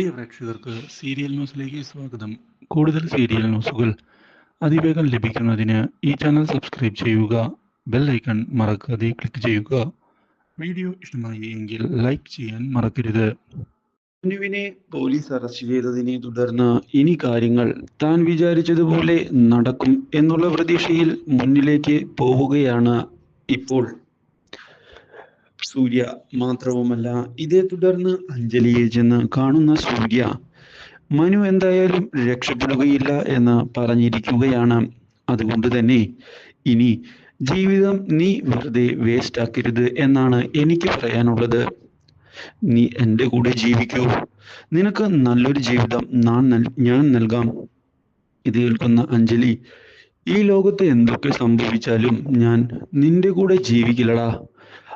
പ്രിയ പ്രേക്ഷകർക്ക് സീരിയൽ ന്യൂസിലേക്ക് സ്വാഗതം. കൂടുതൽ സീരിയൽ ന്യൂസുകൾ അതിവേഗം ലഭിക്കുന്നതിന് ഈ ചാനൽ സബ്സ്ക്രൈബ് ചെയ്യുക ബെൽ ഐക്കൺ മറക്കാതെ ക്ലിക്ക് ചെയ്യുക. വീഡിയോ ഇഷ്ടമായി എങ്കിൽ ലൈക്ക് ചെയ്യാൻ മറക്കരുത്. മനുവിനെ പോലീസ് അറസ്റ്റ് ചെയ്തതിനെ തുടർന്ന് ഇനി കാര്യങ്ങൾ താൻ വിചാരിച്ചതുപോലെ നടക്കും എന്നുള്ള പ്രതീക്ഷയിൽ മുന്നിലേക്ക് പോവുകയാണ് ഇപ്പോൾ. സൂര്യ മാത്രവുമല്ല ഇതേ തുടർന്ന് അഞ്ജലിയെ ചെന്ന് കാണുന്ന സൂര്യ മനു എന്തായാലും രക്ഷപ്പെടുകയില്ല എന്ന് പറഞ്ഞിരിക്കുകയാണ്. അതുകൊണ്ട് തന്നെ ഇനി ജീവിതം നീ വെറുതെ വേസ്റ്റ് ആക്കരുത് എന്നാണ് എനിക്ക് പറയാനുള്ളത്. നീ എന്റെ കൂടെ ജീവിക്കൂ. നിനക്ക് നല്ലൊരു ജീവിതം ഞാൻ നൽ- ഞാൻ നൽകാം. ഇത് കേൾക്കുന്ന അഞ്ജലി ഈ ലോകത്ത് എന്തൊക്കെ സംഭവിച്ചാലും ഞാൻ നിന്റെ കൂടെ ജീവിക്കില്ലടാ.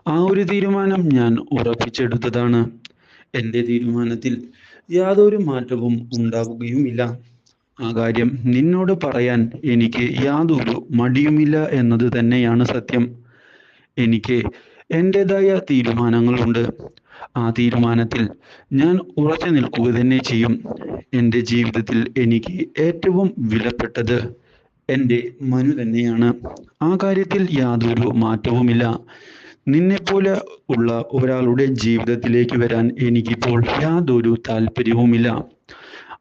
ആ ഒരു തീരുമാനം ഞാൻ ഉറപ്പിച്ചെടുത്തതാണ്. എന്റെ തീരുമാനത്തിൽ യാതൊരു മാറ്റവും ഉണ്ടാവുകയുമില്ല. ആ കാര്യം നിന്നോട് പറയാൻ എനിക്ക് യാതൊരു മടിയുമില്ല എന്നത് തന്നെയാണ് സത്യം. എനിക്ക് എന്റെതായ തീരുമാനങ്ങളുണ്ട്. ആ തീരുമാനത്തിൽ ഞാൻ ഉറച്ചു നിൽക്കുക തന്നെ ചെയ്യും. എന്റെ ജീവിതത്തിൽ എനിക്ക് ഏറ്റവും വിലപ്പെട്ടത് എന്റെ മനു തന്നെയാണ്. ആ കാര്യത്തിൽ യാതൊരു മാറ്റവുമില്ല. നിന്നെപ്പോലെ ഉള്ള ഒരാളുടെ ജീവിതത്തിലേക്ക് വരാൻ എനിക്കിപ്പോൾ യാതൊരു താല്പര്യവുമില്ല.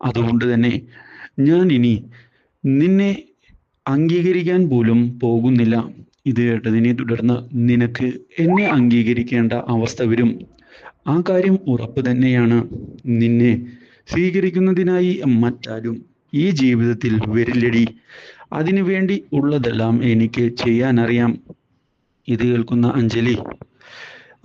അതുകൊണ്ട് തന്നെ ഞാൻ ഇനി നിന്നെ അംഗീകരിക്കാൻ പോലും പോകുന്നില്ല. ഇത് കേട്ടതിനെ തുടർന്ന് നിനക്ക് എന്നെ അംഗീകരിക്കേണ്ട അവസ്ഥ വരും. ആ കാര്യം ഉറപ്പ് തന്നെയാണ്. നിന്നെ സ്വീകരിക്കുന്നതിനായി മറ്റാരും ഈ ജീവിതത്തിൽ വരില്ലടി. അതിനു വേണ്ടി ഉള്ളതെല്ലാം എനിക്ക് ചെയ്യാനറിയാം. ഇത് കേൾക്കുന്ന അഞ്ജലി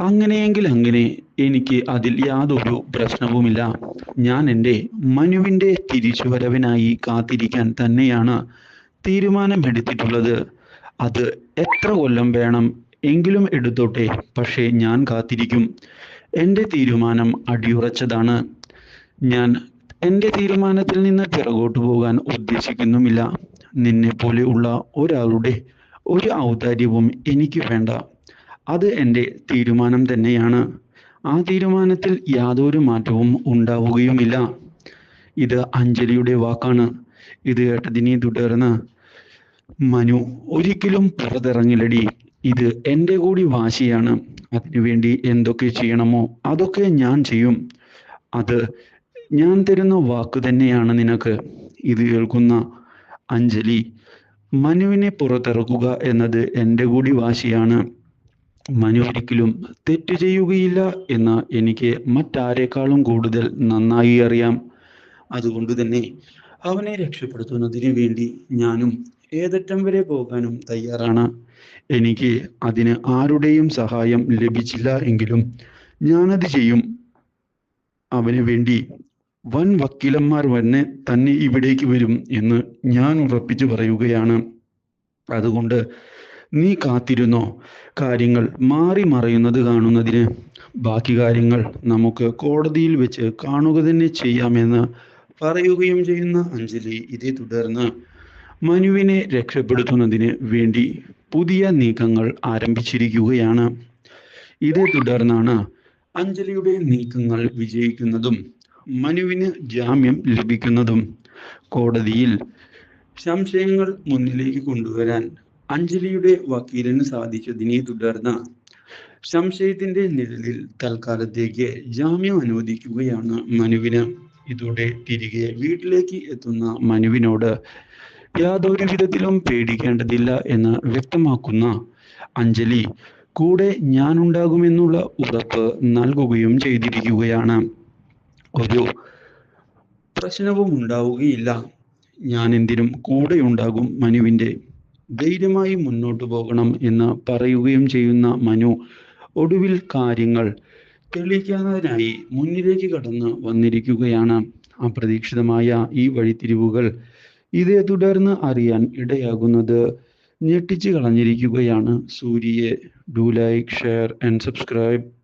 അങ്ങനെയെങ്കിൽ അങ്ങനെ എനിക്ക് അതിൽ യാതൊരു പ്രശ്നവുമില്ല. ഞാൻ എന്റെ മനുവിന്റെ തിരിച്ചുവരവിനായി കാത്തിരിക്കാൻ തന്നെയാണ് തീരുമാനമെടുത്തിട്ടുള്ളത്. അത് എത്ര കൊല്ലം വേണം എങ്കിലും എടുത്തോട്ടെ പക്ഷേ ഞാൻ കാത്തിരിക്കും. എന്റെ തീരുമാനം അടിയുറച്ചതാണ്. ഞാൻ എന്റെ തീരുമാനത്തിൽ നിന്ന് പിറകോട്ട് പോകാൻ ഉദ്ദേശിക്കുന്നുമില്ല. നിന്നെ പോലെ ഉള്ള ഒരാളുടെ ഒരു ഔദാര്യവും എനിക്ക് വേണ്ട. അത് എന്റെ തീരുമാനം തന്നെയാണ്. ആ തീരുമാനത്തിൽ യാതൊരു മാറ്റവും ഉണ്ടാവുകയുമില്ല. ഇത് അഞ്ജലിയുടെ വാക്കാണ്. ഇത് കേട്ടതിനെ തുടർന്ന് മനു ഒരിക്കലും പുറത്തിറങ്ങില്ലടി. ഇത് എന്റെ കൂടി വാശിയാണ്. അതിനുവേണ്ടി എന്തൊക്കെ ചെയ്യണമോ അതൊക്കെ ഞാൻ ചെയ്യും. അത് ഞാൻ തരുന്ന വാക്ക് തന്നെയാണ് നിനക്ക് ഇത് കേൾക്കുന്ന അഞ്ജലി മനുവിനെ പുറത്തിറക്കുക എന്നത് എന്റെ കൂടി വാശിയാണ്. മനു ഒരിക്കലും തെറ്റ് ചെയ്യുകയില്ല എന്ന് എനിക്ക് മറ്റാരേക്കാളും കൂടുതൽ നന്നായി അറിയാം. അതുകൊണ്ട് തന്നെ അവനെ രക്ഷപ്പെടുത്തുന്നതിന് വേണ്ടി ഞാനും ഏതറ്റം വരെ പോകാനും തയ്യാറാണ്. എനിക്ക് അതിന് ആരുടെയും സഹായം ലഭിച്ചില്ല എങ്കിലും ഞാനത് ചെയ്യും. അവന് വേണ്ടി വൻ വക്കീലന്മാർ തന്നെ തന്നെ ഇവിടേക്ക് വരും എന്ന് ഞാൻ ഉറപ്പിച്ചു പറയുകയാണ്. അതുകൊണ്ട് നീ കാത്തിരുന്നോ? കാര്യങ്ങൾ മാറി മറയുന്നത് കാണുന്നതിന് ബാക്കി കാര്യങ്ങൾ നമുക്ക് കോടതിയിൽ വെച്ച് കാണുക തന്നെ ചെയ്യാമെന്ന് പറയുകയും ചെയ്യുന്ന അഞ്ജലി ഇതേ തുടർന്ന് മനുവിനെ രക്ഷപ്പെടുത്തുന്നതിന് വേണ്ടി പുതിയ നീക്കങ്ങൾ ആരംഭിച്ചിരിക്കുകയാണ്. ഇതേ തുടർന്നാണ് അഞ്ജലിയുടെ നീക്കങ്ങൾ വിജയിക്കുന്നതും മനുവിന് ജാമ്യം ലഭിക്കുന്നതും കോടതിയിൽ സംശയങ്ങൾ മുന്നിലേക്ക് കൊണ്ടുവരാൻ അഞ്ജലിയുടെ വക്കീലിന് സാധിച്ചതിനെ തുടർന്ന് സംശയത്തിന്റെ നിഴലിൽ തൽക്കാലത്തേക്ക് ജാമ്യം അനുവദിക്കുകയാണ് മനുവിന്. ഇതോടെ തിരികെ വീട്ടിലേക്ക് എത്തുന്ന മനുവിനോട് യാതൊരു വിധത്തിലും പേടിക്കേണ്ടതില്ല എന്ന് വ്യക്തമാക്കുന്ന അഞ്ജലി കൂടെ ഞാനുണ്ടാകുമെന്നുള്ള ഉറപ്പ് നൽകുകയും ചെയ്തിരിക്കുകയാണ്. ഒരു പ്രശ്നവും ഉണ്ടാവുകയില്ല. ഞാൻ എന്തിനും കൂടെ ഉണ്ടാകും മനുവിന്റെ. ധൈര്യമായി മുന്നോട്ടു പോകണം എന്ന് പറയുകയും ചെയ്യുന്ന മനു ഒടുവിൽ കാര്യങ്ങൾ തെളിയിക്കാനായി മുന്നിലേക്ക് കടന്ന് വന്നിരിക്കുകയാണ്. അപ്രതീക്ഷിതമായ ഈ വഴിത്തിരിവുകൾ ഇതേ തുടർന്ന് അറിയാൻ ഇടയാകുന്നത് ഞെട്ടിച്ചു കളഞ്ഞിരിക്കുകയാണ്. സൂര്യയെ do like share and subscribe.